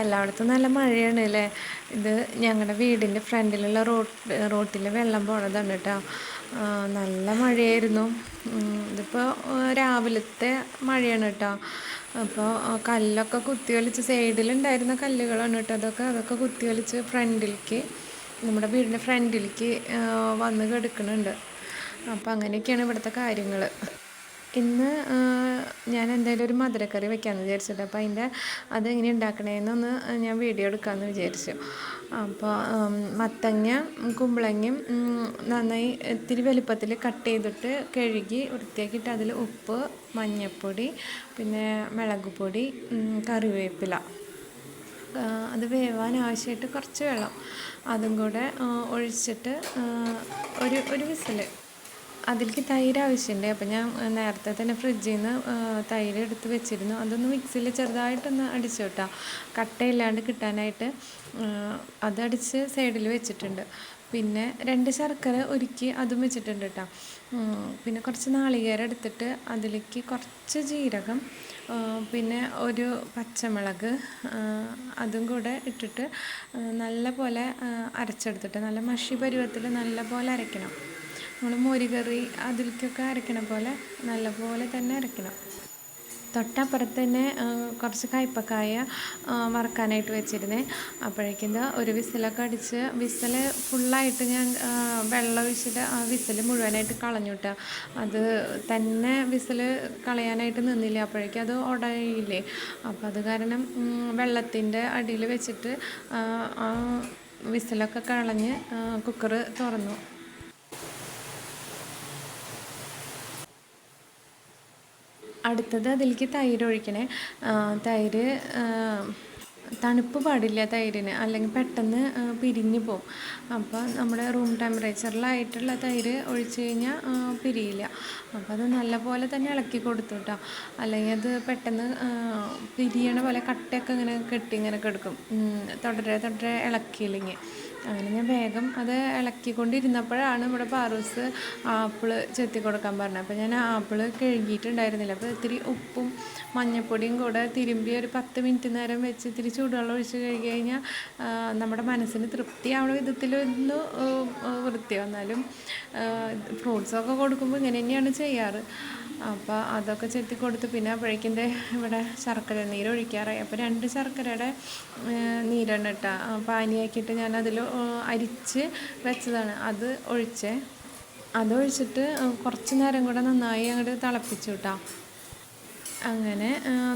എല്ലായിടത്തും നല്ല മഴയാണ് അല്ലേ? ഇത് ഞങ്ങളുടെ വീടിന്റെ ഫ്രണ്ടിലുള്ള റോഡ് റോട്ടിൽ വെള്ളം പോണതാണ് കേട്ടോ നല്ല മഴയായിരുന്നു. ഇതിപ്പോൾ രാവിലത്തെ മഴയാണ് കേട്ടോ അപ്പോൾ കല്ലൊക്കെ കുത്തി വലിച്ച് സൈഡിലുണ്ടായിരുന്ന കല്ലുകളാണ് കേട്ടോ അതൊക്കെ അതൊക്കെ കുത്തി വലിച്ച് ഫ്രണ്ടിലേക്ക് നമ്മുടെ വീടിന്റെ ഫ്രണ്ടിലേക്ക് വന്ന് കിടക്കുന്നുണ്ട് അപ്പോൾ അങ്ങനെയൊക്കെയാണ് ഇവിടുത്തെ കാര്യങ്ങൾ ഇന്ന് ഞാൻ എന്തായാലും ഒരു മധുരക്കറി വെക്കാമെന്ന് വിചാരിച്ചിട്ട് അപ്പോൾ അതിന്റെ അതെങ്ങനെ ഉണ്ടാക്കണേന്നൊന്ന് ഞാൻ വീഡിയോ എടുക്കാമെന്ന് വിചാരിച്ചു. അപ്പോൾ മത്തങ്ങ കുമ്പളങ്ങയും നന്നായി ഇത്തിരി വലുപ്പത്തിൽ കട്ട് ചെയ്തിട്ട് കഴുകി വൃത്തിയാക്കിയിട്ട് അതിൽ ഉപ്പ് മഞ്ഞൾപ്പൊടി പിന്നെ മുളക് പൊടി കറിവേപ്പില. അത് വേവാൻ ആവശ്യമായിട്ട് കുറച്ച് വെള്ളം. അതും കൂടെ ഒഴിച്ചിട്ട് ഒരു ഒരു വിസിൽ അതിലേക്ക് തൈര് ആവശ്യമുണ്ട് അപ്പം ഞാൻ നേരത്തെ തന്നെ ഫ്രിഡ്ജിൽ നിന്ന് തൈര് എടുത്ത് വെച്ചിരുന്നു. അതൊന്ന് മിക്സിയിൽ ചെറുതായിട്ടൊന്ന് അടിച്ചു കിട്ടാം കട്ടയില്ലാണ്ട് കിട്ടാനായിട്ട് അതടിച്ച് സൈഡിൽ വെച്ചിട്ടുണ്ട്. പിന്നെ രണ്ട് ശർക്കര ഒരുക്കി അതും വെച്ചിട്ടുണ്ട് കേട്ടോ പിന്നെ കുറച്ച് നാളികേരം എടുത്തിട്ട് അതിലേക്ക് കുറച്ച് ജീരകം പിന്നെ ഒരു പച്ചമുളക് അതും കൂടെ ഇട്ടിട്ട് നല്ല പോലെ അരച്ചെടുത്തിട്ട് നല്ല മഷി പരുവത്തിൽ നല്ല പോലെ അരയ്ക്കണം. നമ്മൾ മോരുകറി അതിലേക്കൊക്കെ അരയ്ക്കണ പോലെ നല്ലപോലെ തന്നെ അരക്കണം. തൊട്ടപ്പുറത്ത് തന്നെ കുറച്ച് കയ്പക്കായ വറക്കാനായിട്ട് വെച്ചിരുന്നേ. അപ്പോഴേക്കും ഒരു വിസിലൊക്കെ അടിച്ച് വിസിൽ ഫുള്ളായിട്ട് ഞാൻ വെള്ളം ഒഴിച്ചിട്ട് ആ വിസിൽ മുഴുവനായിട്ട് കളഞ്ഞു അത് തന്നെ വിസിൽ കളയാനായിട്ട് നിന്നില്ല. അപ്പോഴേക്കും അത് ഉടയില്ലേ. അപ്പോൾ അത് കാരണം വെള്ളത്തിന്റെ അടിയിൽ വെച്ചിട്ട് ആ വിസിലൊക്കെ കളഞ്ഞ് കുക്കർ തുറന്നു. അടുത്തത് അതിലേക്ക് തൈര് ഒഴിക്കണേ. തൈര് തണുപ്പ് പാടില്ല തൈരിന്. അല്ലെങ്കിൽ പെട്ടെന്ന് പിരിഞ്ഞു പോകും അപ്പോൾ നമ്മുടെ റൂം ടെമ്പറേച്ചറിലായിട്ടുള്ള തൈര് ഒഴിച്ച് കഴിഞ്ഞാൽ പിരിയില്ല. അപ്പോൾ അത് നല്ല പോലെ തന്നെ ഇളക്കി കൊടുത്തു കേട്ടോ അല്ലെങ്കിൽ അത് പെട്ടെന്ന് പിരിയണ പോലെ കട്ടയൊക്കെ ഇങ്ങനെ കെട്ടി ഇങ്ങനെ കിടക്കും. തുടരെ തുടരെ ഇളക്കിയില്ലെങ്കിൽ. അങ്ങനെ ഞാൻ വേഗം അത് ഇളക്കിക്കൊണ്ടിരുന്നപ്പോഴാണ് ഇവിടെ പാറൂസ് ആപ്പിൾ ചെത്തി കൊടുക്കാൻ പറഞ്ഞത്. അപ്പോൾ ഞാൻ ആപ്പിൾ കഴുകിയിട്ടുണ്ടായിരുന്നില്ല. അപ്പോൾ ഇത്തിരി ഉപ്പും മഞ്ഞൾപ്പൊടിയും കൂടെ തിരുമ്പി ഒരു പത്ത് മിനിറ്റ് നേരം വെച്ച് ഇത്തിരി ചൂടുവെള്ളം ഒഴിച്ച് കഴുകി കഴിഞ്ഞാൽ നമ്മുടെ മനസ്സിന് തൃപ്തിയാവുന്ന വിധത്തിലൊന്ന് വൃത്തി വന്നാലും ഫ്രൂട്ട്സൊക്കെ കൊടുക്കുമ്പോൾ ഇങ്ങനെ തന്നെയാണ് ചെയ്യാറ്. അപ്പോൾ അതൊക്കെ ചെത്തി കൊടുത്ത് പിന്നെ അപ്പോഴേക്കിന്റെ ഇവിടെ ശർക്കര നീരൊഴിക്കാറായി. അപ്പോൾ രണ്ട് ശർക്കരയുടെ നീരെണ്ണ ഇട്ടാൽ പാനിയാക്കിയിട്ട് ഞാൻ അതിൽ അരിച്ച് വെച്ചതാണ്. അത് ഒഴിച്ചേ. അതൊഴിച്ചിട്ട് കുറച്ച് നേരം കൂടെ നന്നായി അങ്ങോട്ട് തിളപ്പിച്ചു കിട്ടാം അങ്ങനെ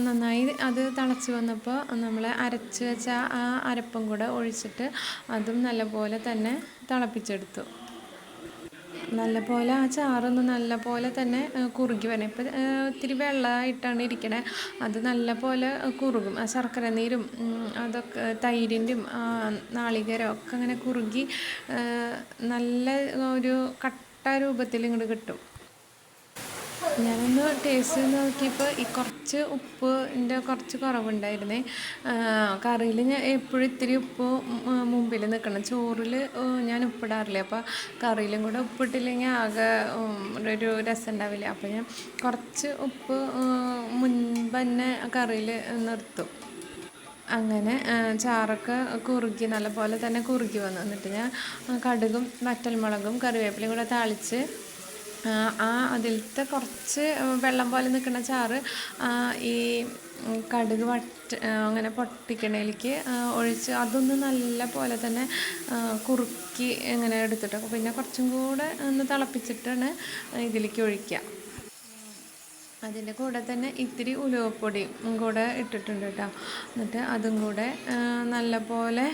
നന്നായി അത് തിളച്ച് വന്നപ്പോൾ നമ്മൾ അരച്ച് വെച്ച ആ അരപ്പും കൂടെ ഒഴിച്ചിട്ട് അതും നല്ലപോലെ തന്നെ തിളപ്പിച്ചെടുത്തു. നല്ല പോലെ ആ ചാറൊന്ന് നല്ല പോലെ തന്നെ കുറുകി വരണം. ഇപ്പം ഒത്തിരി വെള്ളമായിട്ടാണ് ഇരിക്കണേ. അത് നല്ല പോലെ കുറുകും. ആ ശർക്കര നീരും അതൊക്കെ തൈരിന്റെയും നാളികേരം ഒക്കെ അങ്ങനെ കുറുകി നല്ല ഒരു കട്ട രൂപത്തിൽ ഇങ്ങോട്ട് കിട്ടും. ഞാനൊന്ന് ടേസ്റ്റ് നോക്കിയപ്പോൾ ഈ കുറച്ച് ഉപ്പിന്റെ കുറച്ച് കുറവുണ്ടായിരുന്നേ. കറിയിൽ ഞാൻ എപ്പോഴും ഇത്തിരി ഉപ്പ് മുമ്പിൽ നിൽക്കണം ചോറിൽ ഞാൻ ഉപ്പിടാറില്ല. അപ്പോൾ കറിയിലും കൂടെ ഉപ്പിട്ടില്ലെങ്കിൽ ആകെ ഒരു രസം ഉണ്ടാവില്ല. അപ്പോൾ ഞാൻ കുറച്ച് ഉപ്പ് മുൻപ് തന്നെ കറിയിൽ നിർത്തും. അങ്ങനെ ചാറൊക്കെ കുറുകി നല്ലപോലെ തന്നെ കുറുകി വന്നു. എന്നിട്ട് ഞാൻ കടുകും വറ്റൽമുളകും കറിവേപ്പിലയും കൂടെ താളിച്ച് ആ അതിലത്തെ കുറച്ച് വെള്ളം പോലെ നിൽക്കുന്ന ചാറ് ഈ കടുക് വട്ട് അങ്ങനെ പൊട്ടിക്കണേലേക്ക് ഒഴിച്ച് അതൊന്ന് നല്ല പോലെ തന്നെ കുറുക്കി ഇങ്ങനെ എടുത്തിട്ട് പിന്നെ കുറച്ചും കൂടെ ഒന്ന് തിളപ്പിച്ചിട്ടാണ് ഇതിലേക്ക് ഒഴിക്കുക. അതിന്റെ കൂടെ തന്നെ ഇത്തിരി ഉലുവപ്പൊടിയും കൂടെ ഇട്ടിട്ടുണ്ട് കേട്ടോ. എന്നിട്ട് അതും കൂടെ നല്ലപോലെ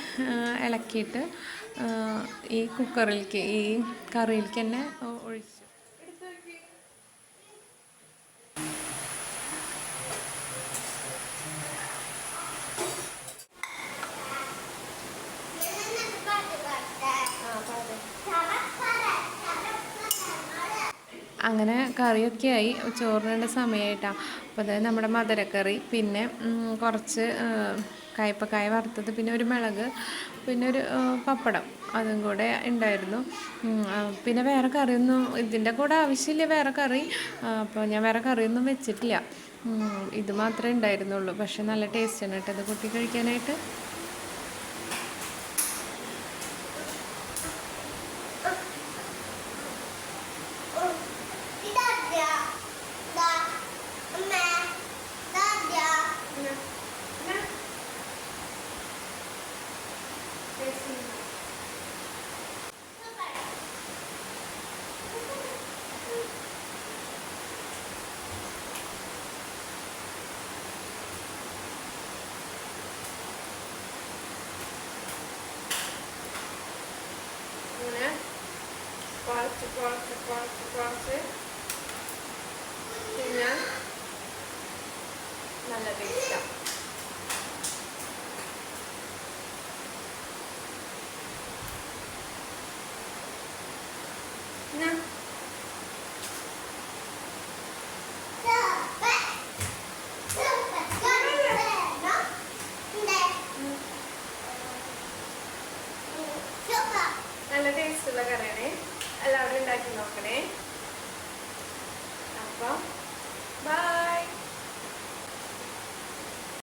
ഇളക്കിയിട്ട് ഈ കുക്കറിലേക്ക് ഈ കറിയിലേക്ക് തന്നെ ഒഴിച്ച് അങ്ങനെ കറിയൊക്കെ ആയി ചോറിനേണ്ട സമയമായിട്ടാണ് അപ്പോൾ അതായത് നമ്മുടെ മധുരക്കറി പിന്നെ കുറച്ച് കയ്പ്പക്കായ വറുത്തത് പിന്നെ ഒരു മിളക് പിന്നെ ഒരു പപ്പടം അതും കൂടെ ഉണ്ടായിരുന്നു. പിന്നെ വേറെ കറിയൊന്നും ഇതിന്റെ കൂടെ ആവശ്യമില്ല വേറെ കറി. അപ്പോൾ ഞാൻ വേറെ കറിയൊന്നും വെച്ചിട്ടില്ല. ഇത് മാത്രമേ ഉണ്ടായിരുന്നുള്ളൂ. പക്ഷെ നല്ല ടേസ്റ്റ് ആണ് കേട്ടോ ഇത് കുട്ടി കഴിക്കാനായിട്ട്. കുറച്ച് കുറച്ച് കുഴച്ച് പിന്നെ നല്ല സൂപ്പർ നല്ല ടേസ്റ്റുള്ള കറിയാണ്. എല്ലാവരും ഉണ്ടാക്കി നോക്കണേ. അപ്പം ബൈ